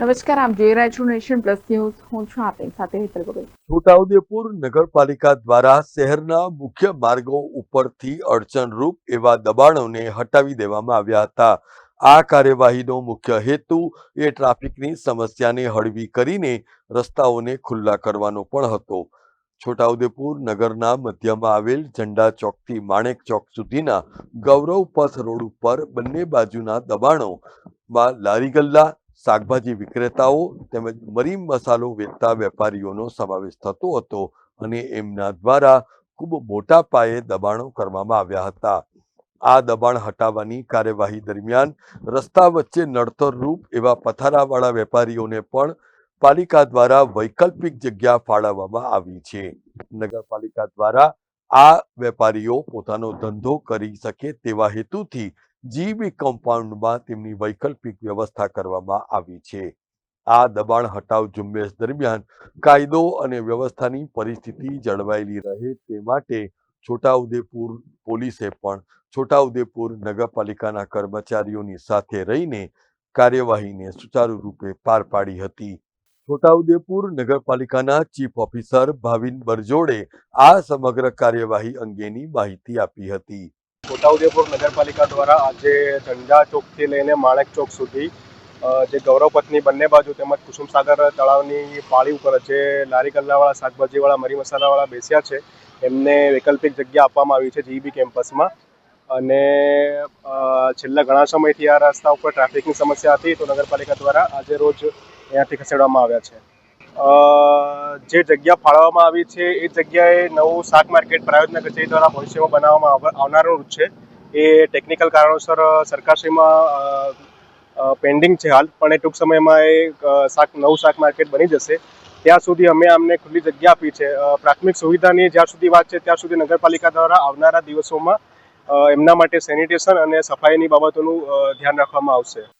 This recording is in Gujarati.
નમસ્કાર આપ જોઈ રહ્યા છો નેશન પ્લસ ન્યૂઝ. હું છું આપની સાથે હેતલ ભગત છોટાઉદેપુર નગરપાલિકા દ્વારા શહેરના મુખ્ય માર્ગો ઉપરથી અડચણરૂપ એવા દબાણોને હટાવી દેવામાં આવ્યા હતા. આ કાર્યવાહીનો મુખ્ય હેતુ એ ટ્રાફિકની સમસ્યાને હળવી કરીને રસ્તાઓને ખુલ્લા કરવાનો પણ હતો. છોટાઉદેપુર નગરના મધ્યમાં આવેલ ઝંડા ચોકથી માણેક ચોક સુધીના ગૌરવ પથ રોડ ઉપર બંને બાજુના દબાણોમાં લારી ગલ્લા શાકભાજી વિક્રેતાઓ તેમજ મરીન મસાલો વેચતા વેપારીઓનો સમાવેશ થતો હતો અને એમના દ્વારા ખૂબ મોટા પાયે દબાણો કરવામાં આવ્યા હતા. આ દબાણ હટાવવાની કાર્યવાહી દરમિયાન રસ્તા વચ્ચે નડતરરૂપ એવા પથારાવાળા વેપારીઓને પણ પાલિકા દ્વારા વૈકલ્પિક જગ્યા ફાળવવામાં આવી છે. નગરપાલિકા દ્વારા આ વેપારીઓ પોતાનો ધંધો કરી શકે તેવા હેતુથી જીબી કમ્પાઉન્ડમાં તેમની વૈકલ્પિક વ્યવસ્થા કરવામાં આવી છે. આ દબાણ હટાવ ઝુંબેશ દરમિયાન કાયદો અને વ્યવસ્થાની પરિસ્થિતિ જળવાયેલી રહે તે માટે છોટાઉદેપુર પોલીસે પણ છોટાઉદેપુર નગરપાલિકાના કર્મચારીઓની સાથે રહીને કાર્યવાહીને સુચારુ રૂપે પાર પાડી હતી. છોટાઉદેપુર નગરપાલિકાના ચીફ ઓફિસર ભાવિન બરજોડે આ સમગ્ર કાર્યવાહી અંગેની માહિતી આપી હતી. છોટાઉદેપુર નગરપાલિકા દ્વારા આજે ઝંડા ચોકથી લઈને માણેક ચોક સુધી જે જે પત્ની બંને બાજુ તેમજ કુસુમસાગર તળાવની પાળી ઉપર જે લારી ગલ્લાવાળા, શાકભાજીવાળા, મરી મસાલાવાળા બેસ્યા છે, એમને વૈકલ્પિક જગ્યા આપવામાં આવી છે જીબી કેમ્પસમાં. અને છેલ્લા ઘણા સમયથી આ રસ્તા ઉપર ટ્રાફિકની સમસ્યા હતી તો નગરપાલિકા દ્વારા આજે રોજ અહીંયાથી ખસેડવામાં આવ્યા છે. જે જગ્યા ફાળવવામાં આવી છે, એ જગ્યાએ નવું શાક માર્કેટ પ્રાયોજના કચેરી દ્વારા ભવિષ્યમાં બનાવવામાં આવ- આવનારું છે. એ ટેકનિકલ કારણોસર સરકારશ્રીમાં પેન્ડિંગ છે હાલ, પણ એ ટૂંક સમયમાં એ શાક, નવું શાક માર્કેટ બની જશે. ત્યાં સુધી અમે અમને ખુલ્લી જગ્યા આપી છે. પ્રાથમિક સુવિધાની જ્યાં સુધી વાત છે, ત્યાં સુધી નગરપાલિકા દ્વારા આવનારા દિવસોમાં એમના માટે સેનિટેશન અને સફાઈની બાબતોનું ધ્યાન રાખવામાં આવશે.